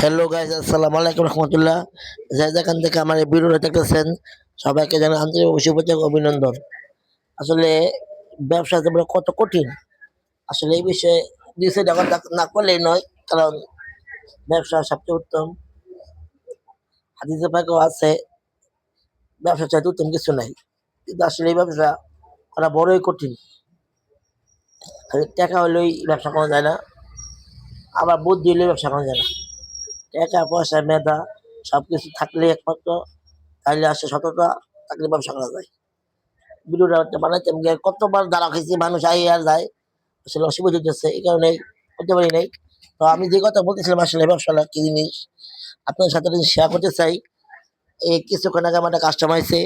Hello guys আসসালামু আলাইকুম রহমতুল্লাহ যে যেখান থেকে আমার এই ভিডিওটা দেখতেছেন সবাইকে জানাই আন্তরিক শুভেচ্ছা অভিনন্দন আসলে ব্যবসা যে কত কঠিন আসলে এই বিষয়ে নিচে যখন না করলেই নয় কারণ ব্যবসা সবচেয়ে উত্তম হাদিসে পাকেও আছে ব্যবসা চাইতে উত্তম কিছু নাই কিন্তু আসলে এই ব্যবসা করা বড়ই কঠিন টাকা হলেই ব্যবসা করা যায় না আবার বুদ্ধি হলেই ব্যবসা করা যায় না টাকা পয়সা মেধা সব কিছু থাকলে একমাত্র তাইলে আসে সততা, থাকলে ব্যবসা করা যায়। ভিডিওটা গিয়ে কতবার দাঁড়া খাইছি, মানুষ আই আর যায়, আসলে অসুবিধা হচ্ছে এই কারণে করতে পারি নাই। তো আমি যে কথা বলতেছিলাম আসলে ব্যবসাটা কি জিনিস আপনার সাথে শেয়ার করতে চাই, এই কিছুক্ষণ আগে আমার একটা কাস্টমার আছে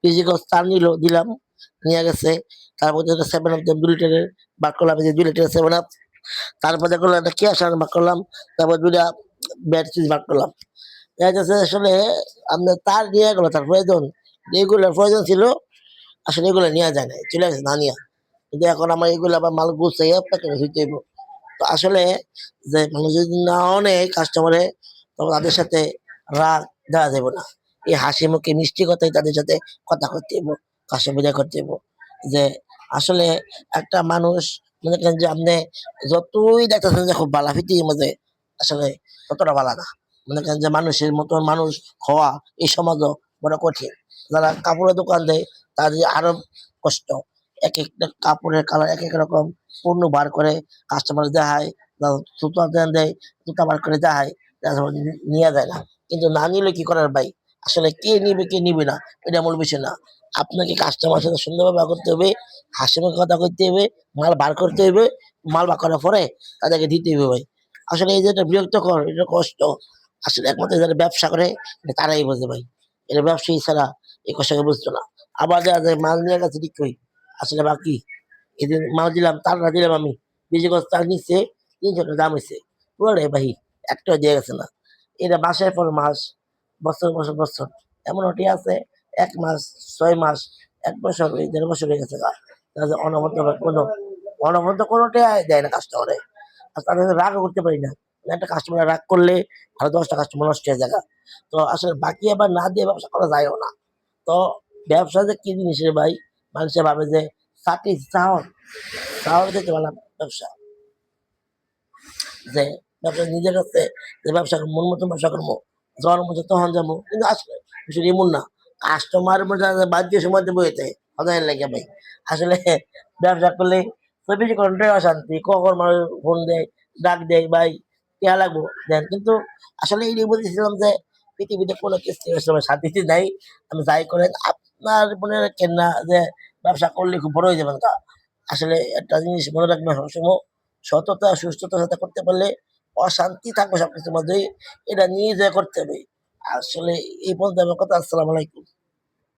ফিজিক্যাল স্টার নিল, দিলাম, নিয়ে গেছে, তারপর যেটা সেভেন আপ দু লিটারের বার করলাম যে দুই লিটার সেভেন আপ তারপর দেখলাম একটা কে আসার বার করলাম, তারপর দুইটা ব্যাট সুইচ করলাম। দেখা যাচ্ছে আসলে আপনার তার নিয়ে গেলো, তার প্রয়োজন। যেগুলোর প্রয়োজন ছিল, আসলে এগুলো নেওয়া যায় না চলে গেছে না নিয়ে কিন্তু এখন আমার এগুলো আবার মাল হইব তো আসলে যে মানুষ যদি না নেয় কাস্টমারে তাদের সাথে রাগ দেওয়া যাবে না। এই হাসি মুখে মিষ্টি কথাই তাদের সাথে কথা করতে হইব বিদায় করতে হইব। যে আসলে একটা মানুষ মনে করেন যে আপনি যতই দেখতেছেন যে খুব বালা ফিটির মধ্যে, আসলে ততটা ভালো না মনে করেন যে মানুষের মতন মানুষ হওয়া এই সমাজও বড় কঠিন। যারা কাপড়ের দোকান দেয়, তাদের আরও কষ্ট। এক একটা কাপড়ের কালার এক এক রকম, পণ্য বার করে কাস্টমার দেখায় জুতা দেন দেয়, জুতা বার করে দেখায় নিয়ে যায় না। কিন্তু না নিলে কি করার ভাই? আসলে কে নিবে কে নিবে না? এটা মূল বিষয় না। আপনাকে কাস্টমার সাথে সুন্দরভাবে করতে হবে হাসি মুখে কথা করতে হবে, মাল বার করতে হবে, মাল বার করার পরে তাদেরকে দিতে হবে ভাই। আসলে এই যে এটা বিরক্তকর, এটা কষ্ট। আসলে একমাত্র যারা ব্যবসা করে তারাই বোঝে ভাই। এটা ব্যবসায়ী ছাড়া এই কষ্টকে বুঝতো না। আবার যারা যায় মাল নিয়ে গেছে ঠিক কই আসলে বাকি। এদিন মাল দিলাম তার না দিলাম আমি। বিজয় গছ তার নিচ্ছে তিনশো টাকা দাম হয়েছে। পুরোটাই ভাই, একটাও দিয়ে গেছে না। এটা মাসের পর মাস, বছর বছর বছর। এমন ওটি আছে, এক মাস, ছয় মাস, এক বছর, দেড় বছর হয়ে গেছে অনবদ্য কোনো অনবদ্য কোনোটাই দেয় না কাস্টমারে আর তাদের রাগও করতে পারি না। একটা কাস্টমার রাগ করলে আরও দশটা কাস্টমার নষ্ট হয়ে যায় তো আসলে বাকি আবার না দিয়ে ব্যবসা করা যায়ও না। তো ব্যবসা যে কি জিনিসের ভাই? মানুষে ভাবে যে চাকরি চাওয়ার চাওয়ার দিতে পারলাম ব্যবসা। যে ব্যবসা নিজের কাছে, যে ব্যবসা করব, মন মতন ব্যবসা করব জ্বর মতো তখন যাব, কিন্তু আসলে বিষয়টা এমন না। কাস্টমার বাদ দিয়ে সময় দেবো এতে হদায় লাগে ভাই। আসলে ব্যবসা করলে অশান্তি, কখন মানুষ ফোন দেয়, ডাক দেয়, ভাই কেয়া লাগবো? দেন, কিন্তু আসলে এই যে, পৃথিবীতে কোনো শান্তিতে নাই। আমি যাই করেন, আপনার মনে রাখেন না যে, ব্যবসা করলে খুব বড় হয়ে যাবেন। তা আসলে একটা জিনিস মনে রাখবেন, সবসময় সততা, সুস্থতার সাথে করতে পারলে অশান্তি থাকবে সবকিছুর মধ্যেই এটা নিয়ে যা করতে হবে। আসলে এই পর্যন্ত আমার কথা, আসসালামু আলাইকুম।